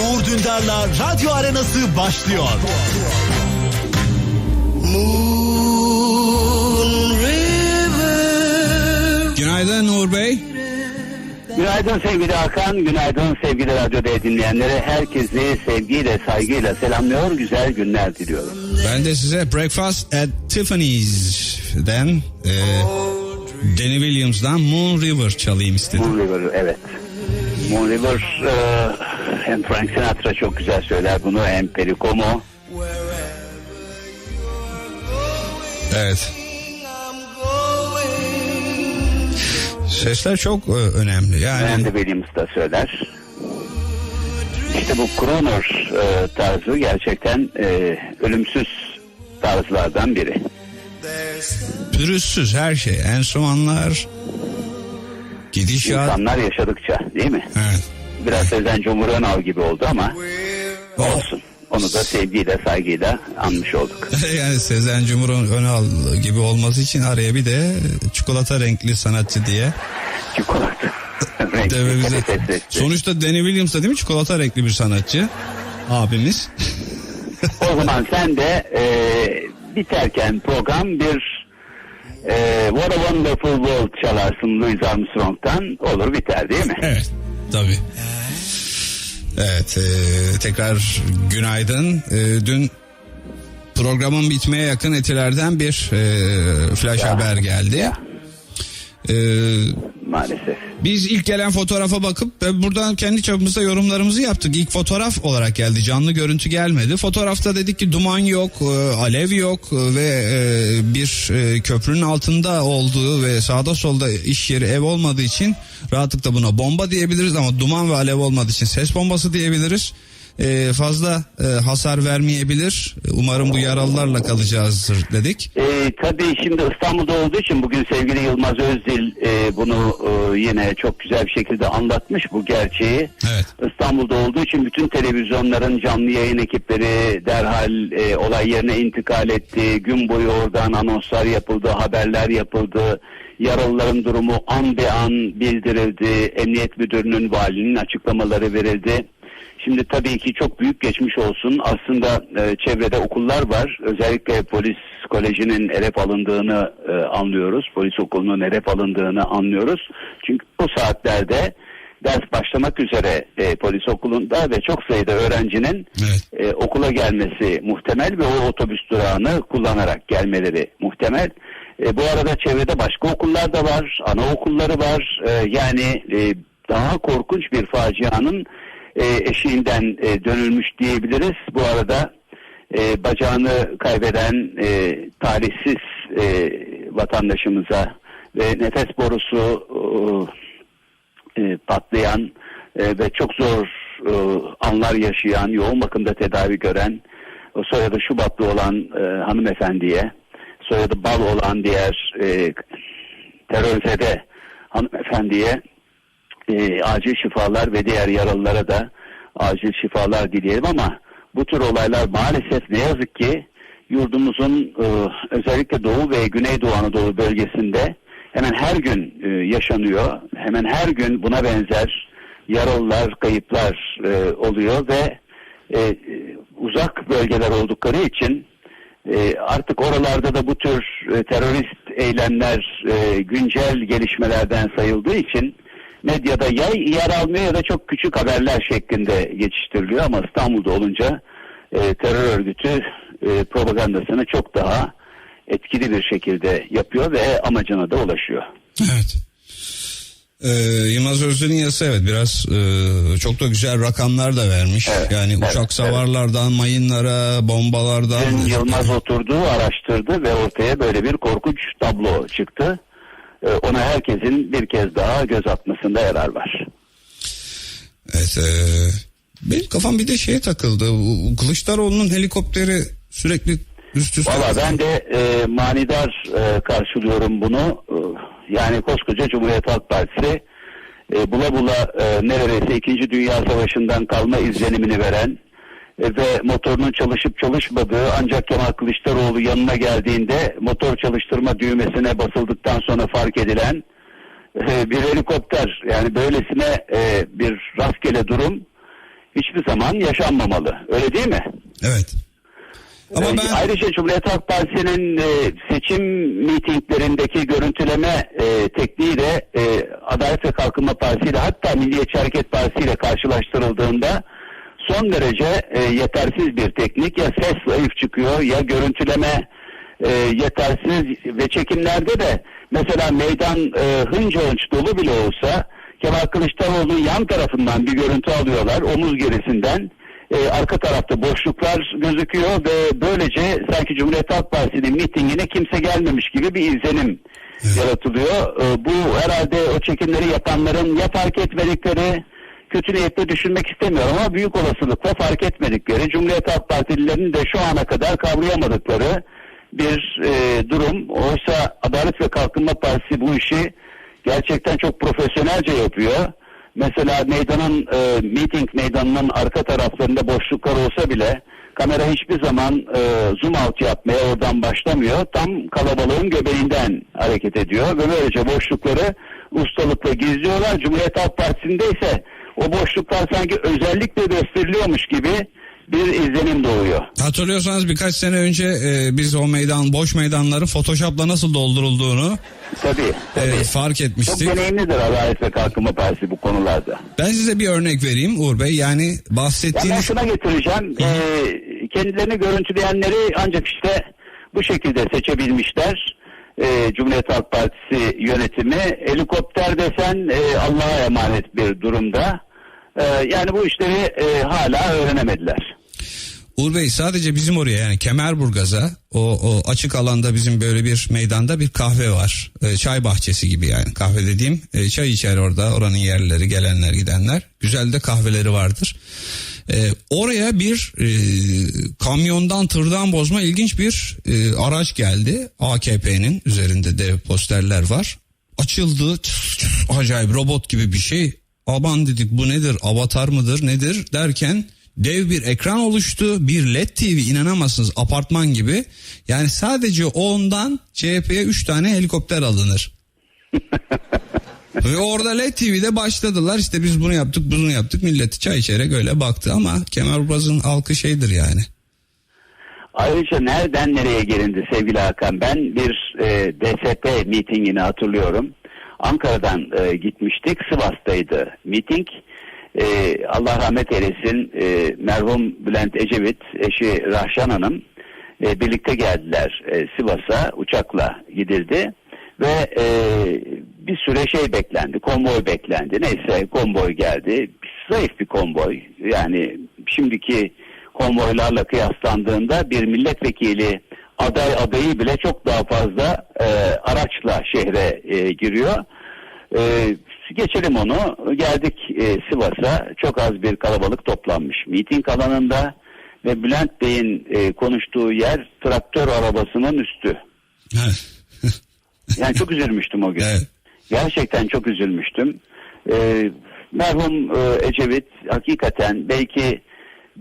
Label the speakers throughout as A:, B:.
A: Uğur Dündar'la Radyo Arenası başlıyor.
B: Günaydın Uğur Bey.
C: Günaydın sevgili Hakan, günaydın sevgili radyoda dinleyenlere. Herkesi sevgiyle, saygıyla selamlıyor, güzel günler diliyorum.
B: Ben de size Breakfast at Tiffany's'den e, Danny Williams'dan Moon River çalayım istedim.
C: Moon River, evet. Moon River, e, hem Frank Sinatra çok güzel söyler bunu, hem Pericomo.
B: Evet. Sesler çok e, önemli. Yani
C: Randy Williams da söyler. İşte bu crooner e, tarzı gerçekten e, ölümsüz tarzlardan biri.
B: Pürüzsüz her şey. Enstrümanlar, gidişat.
C: İnsanlar yaşadıkça değil mi?
B: Evet.
C: Biraz Sezen Cumhur Önal gibi oldu ama olsun. Onu da sevgiyle, saygıyla anmış olduk.
B: yani Sezen Cumhur'un Önal gibi olması için araya bir de çikolata renkli sanatçı diye
C: Çikolata.
B: Dememize. Sonuçta Danny Williams da değil mi çikolata renkli bir sanatçı abimiz.
C: O zaman sen de e, biterken program bir e, What a Wonderful World çalarsın Louis Armstrong'dan olur biter değil mi?
B: Evet tabii. Evet e, tekrar günaydın. E, dün programın bitmeye yakın etilerden bir e, flash
C: Ya.
B: haber geldi.
C: Ya.
B: E,
C: Maalesef.
B: biz ilk gelen fotoğrafa bakıp buradan kendi çapımızda yorumlarımızı yaptık. İlk fotoğraf olarak geldi canlı görüntü gelmedi. Fotoğrafta dedik ki duman yok, e, alev yok e, ve e, bir köprünün altında olduğu ve sağda solda iş yeri ev olmadığı için rahatlıkla buna bomba diyebiliriz ama duman ve alev olmadığı için ses bombası diyebiliriz. E, fazla e, hasar vermeyebilir. Umarım bu yaralılarla kalacağızdır dedik.
C: E, tabii şimdi İstanbul'da olduğu için bugün sevgili Yılmaz Özdil e, bunu e, yine çok güzel bir şekilde anlatmış bu gerçeği.
B: Evet.
C: İstanbul'da olduğu için bütün televizyonların canlı yayın ekipleri derhal e, olay yerine intikal etti. Gün boyu oradan anonslar yapıldı, haberler yapıldı. Yaralıların durumu an be an bildirildi. Emniyet müdürünün valinin açıklamaları verildi. Şimdi tabii ki çok büyük geçmiş olsun. Aslında e, çevrede okullar var. Özellikle polis kolejinin hedef alındığını e, anlıyoruz. Polis okulunun hedef alındığını anlıyoruz. Çünkü bu saatlerde ders başlamak üzere e, polis okulunda ve çok sayıda öğrencinin
B: Evet.
C: e, okula gelmesi muhtemel ve o otobüs durağını kullanarak gelmeleri muhtemel. E, bu arada çevrede başka okullar da var, anaokulları var. E, yani e, daha korkunç bir facianın e, eşiğinden e, dönülmüş diyebiliriz. Bu arada e, bacağını kaybeden e, talihsiz e, vatandaşımıza ve nefes borusu e, patlayan e, ve çok zor e, anlar yaşayan, yoğun bakımda tedavi gören, o soyadı Şubatlı olan e, hanımefendiye, soyadı Bal olan diğer e, terörizede hanımefendiye e, acil şifalar ve diğer yaralılara da acil şifalar dileyelim ama bu tür olaylar maalesef ne yazık ki yurdumuzun e, özellikle Doğu ve Güneydoğu Anadolu bölgesinde hemen her gün e, yaşanıyor. Hemen her gün buna benzer yaralılar, kayıplar e, oluyor ve e, uzak bölgeler oldukları için e, artık oralarda da bu tür e, terörist eylemler e, güncel gelişmelerden sayıldığı için medyada ya yer almıyor ya da çok küçük haberler şeklinde geçiştiriliyor ama İstanbul'da olunca e, terör örgütü e, propagandasını çok daha etkili bir şekilde yapıyor ve amacına da ulaşıyor.
B: Evet. Ee, Yılmaz Özdil'in yazısı evet biraz e, çok da güzel rakamlar da vermiş.
C: Evet,
B: yani
C: evet,
B: uçak savarlardan, mayınlara, bombalardan.
C: Dün Yılmaz oturdu, araştırdı ve ortaya böyle bir korkunç tablo çıktı. E, ona herkesin bir kez daha göz atmasında yarar var.
B: Evet, e, benim kafam bir de şeye takıldı. Kılıçdaroğlu'nun helikopteri sürekli üst üste.
C: Valla ben de e, manidar e, karşılıyorum bunu. E, yani koskoca Cumhuriyet Halk Partisi e, bula bula e, neredeyse 2. Dünya Savaşı'ndan kalma izlenimini veren ve motorunun çalışıp çalışmadığı ancak Kemal Kılıçdaroğlu yanına geldiğinde motor çalıştırma düğmesine basıldıktan sonra fark edilen e, bir helikopter yani böylesine e, bir rastgele durum hiçbir zaman yaşanmamalı. Öyle değil mi?
B: Evet. Ama ben
C: Ayrıca Cumhuriyet Halk Partisi'nin e, seçim mitinglerindeki görüntüleme e, tekniği de e, Adalet ve Kalkınma Partisi ile hatta Milliyetçi Hareket Partisi ile karşılaştırıldığında son derece e, yetersiz bir teknik. Ya ses zayıf çıkıyor ya görüntüleme e, yetersiz ve çekimlerde de mesela meydan e, hınca hınç dolu bile olsa Kemal Kılıçdaroğlu'nun yan tarafından bir görüntü alıyorlar omuz gerisinden e, arka tarafta boşluklar gözüküyor ve böylece sanki Cumhuriyet Halk Partisi'nin mitingine kimse gelmemiş gibi bir izlenim yaratılıyor. E, bu herhalde o çekimleri yapanların ya fark etmedikleri kötü niyetle düşünmek istemiyorum ama büyük olasılıkla fark etmedikleri Cumhuriyet Halk Partililerinin de şu ana kadar kavrayamadıkları bir e, durum. Oysa Adalet ve Kalkınma Partisi bu işi gerçekten çok profesyonelce yapıyor. Mesela meydanın e, meeting meydanının arka taraflarında boşluklar olsa bile kamera hiçbir zaman e, zoom out yapmaya oradan başlamıyor. Tam kalabalığın göbeğinden hareket ediyor ve böylece boşlukları ustalıkla gizliyorlar. Cumhuriyet Halk Partisi'nde ise o boşluklar sanki özellikle gösteriliyormuş gibi bir izlenim doğuyor.
B: hatırlıyorsanız birkaç sene önce e, biz o meydan boş meydanların Photoshop'la nasıl doldurulduğunu
C: Tabii.
B: e,
C: tabii.
B: fark
C: Çok
B: etmiştik.
C: deneyimlidir Adalet ve Kalkınma Partisi bu konularda.
B: Ben size bir örnek vereyim Uğur Bey. Yani
C: Ya ben
B: bahsettiğiniz
C: şuna getireceğim. Ee, kendilerini görüntüleyenleri ancak işte bu şekilde seçebilmişler. Ee, Cumhuriyet Halk Partisi yönetimi helikopter desen e, Allah'a emanet bir durumda. Ee, yani bu işleri e, hala öğrenemediler.
B: Uğur Bey sadece bizim oraya yani Kemerburgaz'a o, o açık alanda bizim böyle bir meydanda bir kahve var. E, çay bahçesi gibi yani kahve dediğim e, çay içer orada oranın yerlileri gelenler gidenler. Güzel de kahveleri vardır. E, oraya bir e, kamyondan tırdan bozma ilginç bir e, araç geldi. AKP'nin üzerinde dev posterler var. Açıldı çıs çıs, acayip robot gibi bir şey. Aman dedik bu nedir avatar mıdır nedir derken dev bir ekran oluştu. Bir LED TV inanamazsınız apartman gibi. Yani sadece ondan CHP'ye 3 tane helikopter alınır. Ve orada LED TV'de başladılar işte biz bunu yaptık bunu yaptık milleti çay içerek öyle baktı ama Kemerburgaz'ın halkı şeydir yani.
C: Ayrıca nereden nereye gelindi sevgili Hakan? Ben bir e, DSP mitingini hatırlıyorum. Ankara'dan e, gitmiştik. Sivas'taydı miting. E, Allah rahmet eylesin e, merhum Bülent Ecevit, eşi Rahşan Hanım e, birlikte geldiler e, Sivas'a uçakla gidildi ve e, bir süre şey beklendi, konvoy beklendi. Neyse konvoy geldi. Zayıf bir konvoy. Yani şimdiki konvoylarla kıyaslandığında bir milletvekili aday adayı bile çok daha fazla e, araçla şehre e, giriyor. E, geçelim onu. Geldik e, Sivas'a. Çok az bir kalabalık toplanmış. Miting alanında ve Bülent Bey'in e, konuştuğu yer traktör arabasının üstü. Yani çok üzülmüştüm o gün.
B: Evet.
C: Gerçekten çok üzülmüştüm. Ee, merhum e, Ecevit hakikaten belki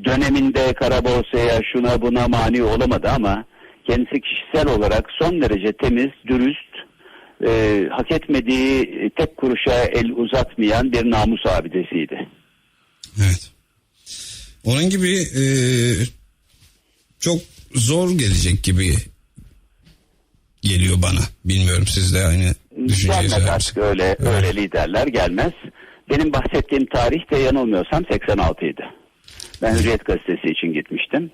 C: döneminde kara borsaya şuna buna mani olamadı ama kendisi kişisel olarak son derece temiz, dürüst, e, hak etmediği tek kuruşa el uzatmayan bir namus abidesiydi.
B: Evet. Onun gibi e, çok zor gelecek gibi geliyor bana. Bilmiyorum siz de aynı düşünceyi
C: Gelmez artık öyle, öyle liderler gelmez. Benim bahsettiğim tarih de yanılmıyorsam 86 idi. Ben Hürriyet Gazetesi için gitmiştim.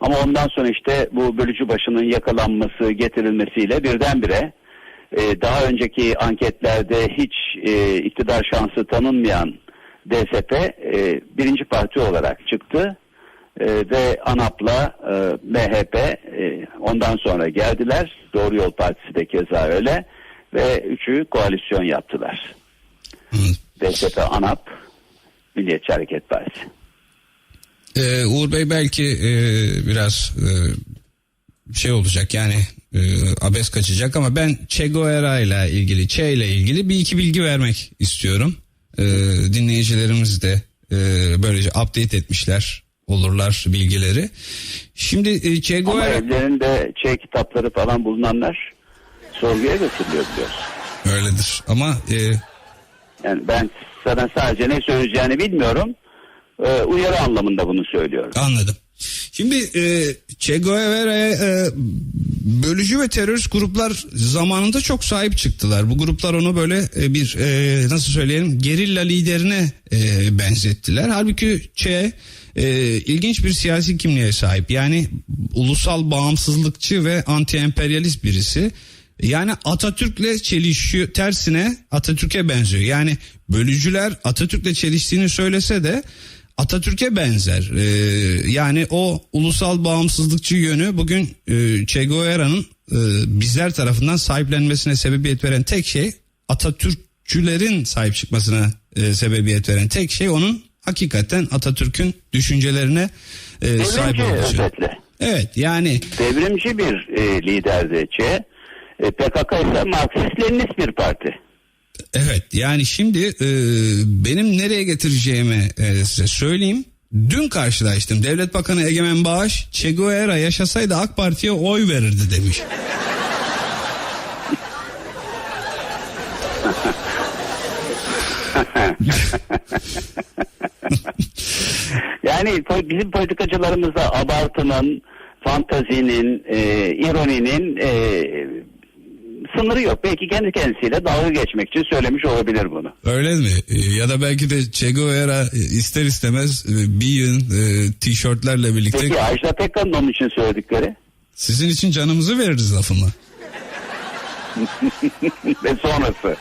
C: Ama ondan sonra işte bu bölücü başının yakalanması getirilmesiyle birdenbire e, daha önceki anketlerde hiç e, iktidar şansı tanınmayan DSP e, birinci parti olarak çıktı. E, ve ANAP'la e, MHP e, ondan sonra geldiler. Doğru Yol Partisi de keza öyle. Ve üçü koalisyon yaptılar. DSP, ANAP, Milliyetçi Hareket Partisi.
B: Ee, Uğur Bey belki e, biraz e, şey olacak yani e, abes kaçacak ama ben Che Guevara ile ilgili Che ile ilgili bir iki bilgi vermek istiyorum. E, dinleyicilerimiz de e, böylece update etmişler olurlar bilgileri. Şimdi e, Che
C: Ama
B: Guevara
C: evlerinde şey kitapları falan bulunanlar sorguya götürülüyor biliyorsun.
B: Öyledir ama e,
C: Yani ben sana sadece ne söyleyeceğini bilmiyorum. Ee, uyarı anlamında bunu söylüyorum.
B: Anladım. Şimdi e, Che Guevara'ya e, bölücü ve terörist gruplar zamanında çok sahip çıktılar. Bu gruplar onu böyle e, bir e, nasıl söyleyelim gerilla liderine e, benzettiler. Halbuki Che e, ilginç bir siyasi kimliğe sahip. Yani ulusal bağımsızlıkçı ve anti-emperyalist birisi. Yani Atatürk'le çelişiyor tersine Atatürk'e benziyor. Yani bölücüler Atatürk'le çeliştiğini söylese de Atatürk'e benzer. Ee, yani o ulusal bağımsızlıkçı yönü bugün e, Che Guevara'nın e, bizler tarafından sahiplenmesine sebebiyet veren tek şey Atatürkçülerin sahip çıkmasına e, sebebiyet veren tek şey onun hakikaten Atatürk'ün düşüncelerine e, sahip olması. Evet yani
C: Devrimci bir e, liderdi Çe. E, PKK ise Marksist-Leninist bir parti.
B: Evet yani şimdi e, benim nereye getireceğimi e, size söyleyeyim. Dün karşılaştım. Devlet Bakanı Egemen Bağış Che Guevara yaşasaydı AK Parti'ye oy verirdi demiş.
C: Yani bizim politikacılarımızda abartının, fantazinin, e, ironinin e, sınırı yok. Belki kendi kendisiyle dalga geçmek için söylemiş olabilir bunu.
B: Öyle mi? E, ya da belki de Che Guevara e, ister istemez e, bir yığın e, tişörtlerle birlikte
C: Peki Ajda Pekkan'ın onun için söyledikleri
B: sizin için canımızı veririz lafımla.
C: ve sonrası.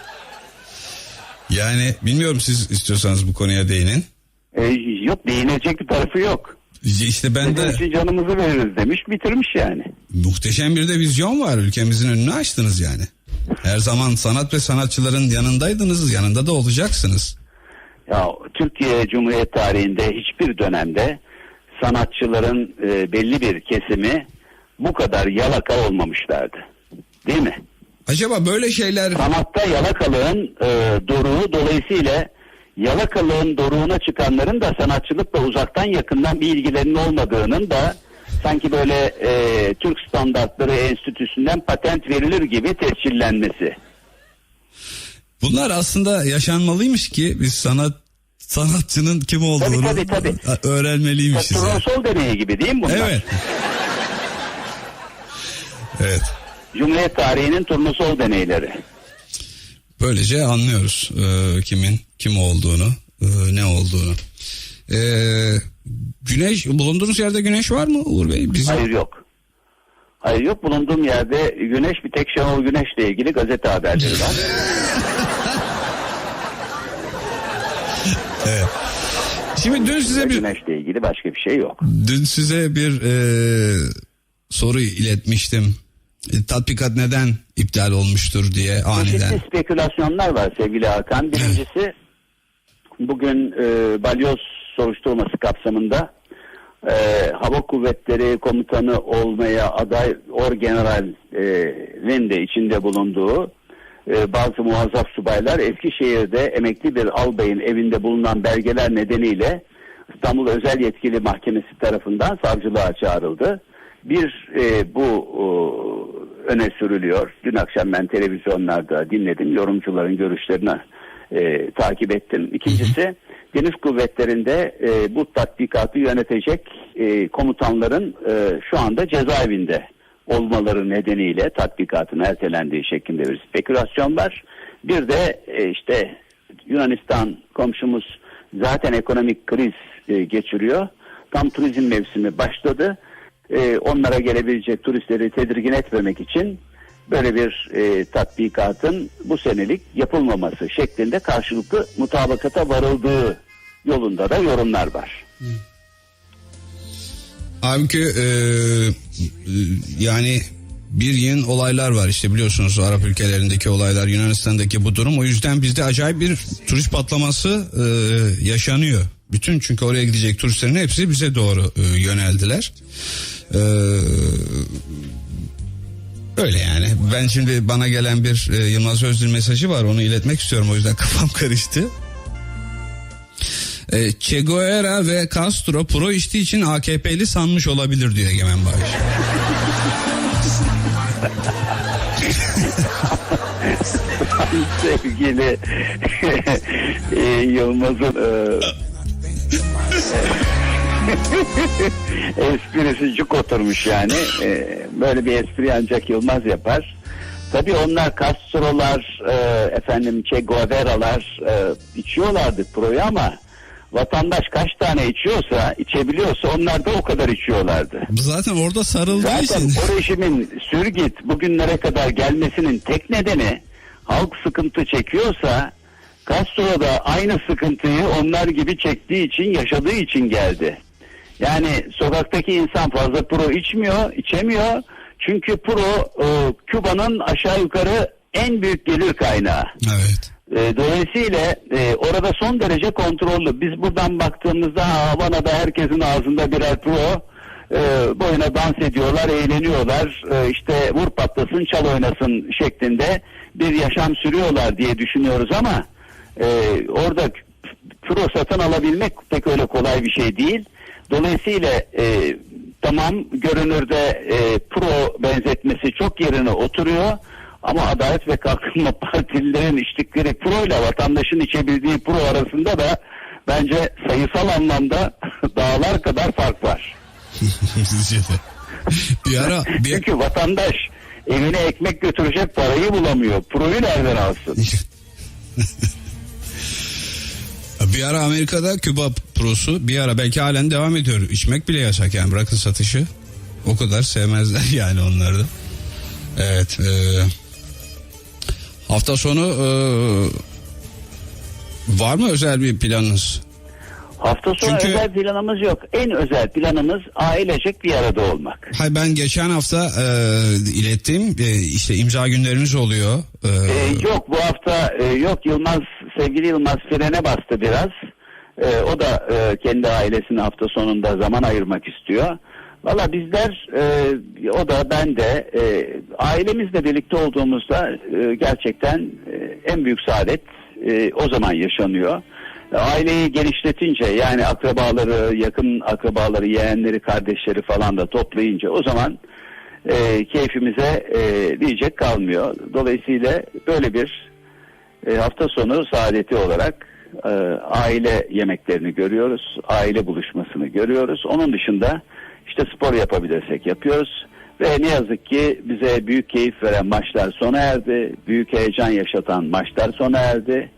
B: Yani bilmiyorum siz istiyorsanız bu konuya değinin.
C: E, yok değinecek bir tarafı yok.
B: İşte ben de
C: için canımızı veririz demiş bitirmiş yani.
B: muhteşem bir de vizyon var. Ülkemizin önünü açtınız yani. Her zaman sanat ve sanatçıların yanındaydınız, yanında da olacaksınız.
C: Ya Türkiye Cumhuriyet tarihinde hiçbir dönemde sanatçıların e, belli bir kesimi bu kadar yalaka olmamışlardı. Değil mi?
B: Acaba böyle şeyler
C: Sanatta yalakalığın e, doruğu dolayısıyla yalakalığın doruğuna çıkanların da sanatçılıkla uzaktan yakından bir ilgilerinin olmadığının da sanki böyle e, Türk Standartları Enstitüsü'nden patent verilir gibi tescillenmesi.
B: bunlar aslında yaşanmalıymış ki biz sanat sanatçının kim olduğunu
C: tabii, tabii.
B: öğrenmeliymişiz. yani.
C: Turnusol deneyi gibi değil mi bunlar?
B: Evet. Evet.
C: Cumhuriyet tarihinin turnusol deneyleri.
B: Böylece anlıyoruz e, kimin kim olduğunu, e, ne olduğunu. E, güneş bulunduğunuz yerde güneş var mı Uğur Bey? Bizim
C: Hayır yok. Hayır yok bulunduğum yerde güneş bir tek Şenol Güneş'le ilgili gazete haberleri var.
B: Şimdi dün size bir
C: Güneş'le ilgili başka bir şey yok.
B: dün size bir e, soru iletmiştim. E, tatbikat neden iptal olmuştur diye aniden.
C: Çeşitli spekülasyonlar var sevgili Hakan. Birincisi bugün e, balyoz soruşturması kapsamında e, Hava Kuvvetleri Komutanı olmaya aday Orgeneral'in de içinde bulunduğu e, bazı muazzaf subaylar Eskişehir'de emekli bir albayın evinde bulunan belgeler nedeniyle İstanbul Özel Yetkili Mahkemesi tarafından savcılığa çağrıldı. Bir e, bu o, öne sürülüyor. Dün akşam ben televizyonlarda dinledim. Yorumcuların görüşlerini e, takip ettim. İkincisi Deniz Kuvvetleri'nde e, bu tatbikatı yönetecek e, komutanların e, şu anda cezaevinde olmaları nedeniyle tatbikatın ertelendiği şeklinde bir spekülasyon var. Bir de e, işte Yunanistan komşumuz zaten ekonomik kriz e, geçiriyor. Tam turizm mevsimi başladı. E, onlara gelebilecek turistleri tedirgin etmemek için böyle bir e, tatbikatın bu senelik yapılmaması şeklinde karşılıklı mutabakata varıldığı yolunda da yorumlar var.
B: Halbuki e, yani bir yığın olaylar var işte biliyorsunuz Arap ülkelerindeki olaylar Yunanistan'daki bu durum o yüzden bizde acayip bir turist patlaması e, yaşanıyor. Bütün çünkü oraya gidecek turistlerin hepsi bize doğru e, yöneldiler. E, öyle yani ben şimdi bana gelen bir e, Yılmaz Özdil mesajı var onu iletmek istiyorum o yüzden kafam karıştı. E, Che Guevara ve Castro pro içtiği için AKP'li sanmış olabilir diyor Egemen Bağış.
C: sevgili e, Yılmaz'ın e, esprisi cuk oturmuş yani. E, böyle bir espri ancak Yılmaz yapar. Tabii onlar Castro'lar, e, efendim Che Guevara'lar e, içiyorlardı proyu ama vatandaş kaç tane içiyorsa, içebiliyorsa onlar da o kadar içiyorlardı.
B: Zaten orada sarıldığı
C: Zaten
B: için.
C: o rejimin sürgit bugünlere kadar gelmesinin tek nedeni halk sıkıntı çekiyorsa Castro da aynı sıkıntıyı onlar gibi çektiği için yaşadığı için geldi. Yani sokaktaki insan fazla pro içmiyor, içemiyor. Çünkü pro e, Küba'nın aşağı yukarı en büyük gelir kaynağı.
B: Evet.
C: E, dolayısıyla e, orada son derece kontrollü. Biz buradan baktığımızda ha, Havana'da herkesin ağzında birer pro e, boyuna dans ediyorlar, eğleniyorlar. E, işte vur patlasın, çal oynasın şeklinde bir yaşam sürüyorlar diye düşünüyoruz ama e, orada pro satın alabilmek pek öyle kolay bir şey değil. Dolayısıyla e, tamam görünürde e, pro benzetmesi çok yerine oturuyor. Ama Adalet ve Kalkınma Partililerin içtikleri pro ile vatandaşın içebildiği pro arasında da bence sayısal anlamda dağlar kadar fark var.
B: Bir ara bir,
C: Çünkü vatandaş evine ekmek götürecek parayı bulamıyor. Proyu nereden alsın?
B: Bir ara Amerika'da Küba prosu bir ara belki halen devam ediyor. İçmek bile yasak yani bırakın satışı. O kadar sevmezler yani onları da. Evet. e, hafta sonu e, var mı özel bir planınız?
C: Hafta sonu
B: Çünkü-
C: özel planımız yok. En özel planımız ailecek bir arada olmak.
B: Hay ben geçen hafta e, ilettim. E, işte imza günleriniz oluyor. E,
C: Ee, yok bu hafta e, yok Yılmaz sevgili Yılmaz frene bastı biraz. Ee, o da e, kendi ailesine hafta sonunda zaman ayırmak istiyor. Valla bizler e, o da ben de e, ailemizle birlikte olduğumuzda e, gerçekten e, en büyük saadet e, o zaman yaşanıyor. E, Aileyi genişletince yani akrabaları, yakın akrabaları, yeğenleri, kardeşleri falan da toplayınca o zaman e, keyfimize e, diyecek kalmıyor. Dolayısıyla böyle bir e, hafta sonu saadeti olarak e, aile yemeklerini görüyoruz. Aile buluşmasını görüyoruz. Onun dışında işte spor yapabilirsek yapıyoruz. Ve ne yazık ki bize büyük keyif veren maçlar sona erdi. Büyük heyecan yaşatan maçlar sona erdi.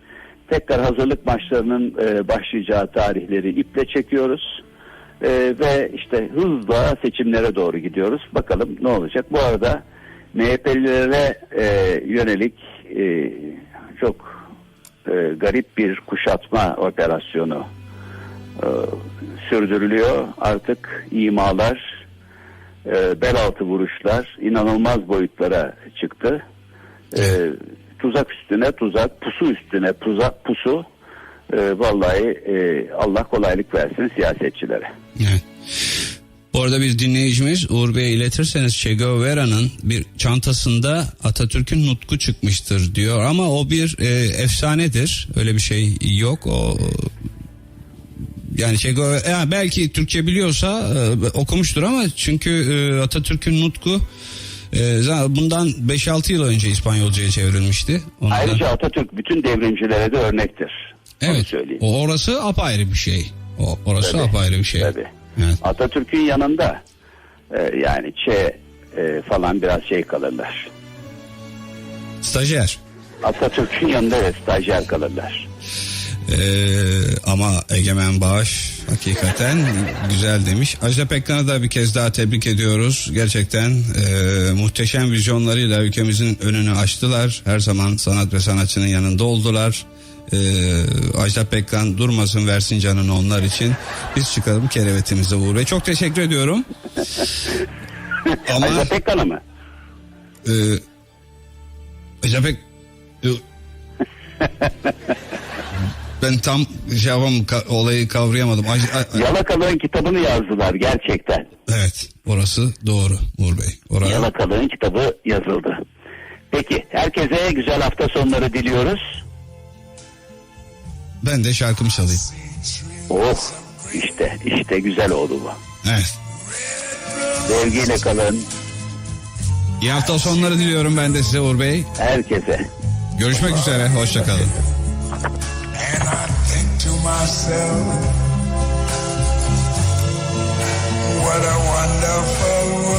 C: Tekrar hazırlık maçlarının e, başlayacağı tarihleri iple çekiyoruz. E, ve işte hızla seçimlere doğru gidiyoruz. Bakalım ne olacak. Bu arada MHP'lilere e, yönelik e, çok e, garip bir kuşatma operasyonu e, sürdürülüyor. Artık imalar, e, bel altı vuruşlar inanılmaz boyutlara çıktı. E, tuzak üstüne tuzak, pusu üstüne tuzak, pusu. E, vallahi e, Allah kolaylık versin siyasetçilere.
B: Evet. Bu arada bir dinleyicimiz Uğur Bey'e iletirseniz Che Guevara'nın bir çantasında Atatürk'ün nutku çıkmıştır diyor ama o bir e, efsanedir. Öyle bir şey yok. O yani Che Guevara belki Türkçe biliyorsa e, okumuştur ama çünkü e, Atatürk'ün nutku e, bundan 5-6 yıl önce İspanyolcaya çevrilmişti. Onu da-
C: Ayrıca Atatürk bütün devrimcilere de örnektir.
B: Evet.
C: söyleyeyim.
B: O orası apayrı bir şey. O orası
C: Tabii,
B: apayrı bir şey.
C: tabii.
B: Evet.
C: Atatürk'ün yanında e, yani Çe e, falan biraz şey kalırlar.
B: Stajyer.
C: Atatürk'ün yanında evet stajyer kalırlar.
B: Ee, ama Egemen Bağış hakikaten güzel demiş. Ajda Pekkan'ı da bir kez daha tebrik ediyoruz. Gerçekten e, muhteşem vizyonlarıyla ülkemizin önünü açtılar. Her zaman sanat ve sanatçının yanında oldular. Ee, Ajda Pekkan durmasın versin canını onlar için. Biz çıkalım kerevetimize Uğur Bey. Çok teşekkür ediyorum. Ama
C: Ajda Pekkan'ı mı?
B: e, Ajda Pek... e, ben tam şey yapamam, ka- olayı kavrayamadım. Aj- a-
C: Yalakalığın kitabını yazdılar gerçekten.
B: evet orası doğru Uğur Bey. Orada
C: Yalakalığın kitabı yazıldı. Peki herkese güzel hafta sonları diliyoruz.
B: Ben de şarkımı çalayım.
C: Oh işte işte güzel oldu bu.
B: Evet.
C: Sevgiyle kalın.
B: İyi hafta sonları diliyorum ben de size Uğur Bey.
C: Herkese.
B: Görüşmek üzere. Hoşçakalın.
D: What a wonderful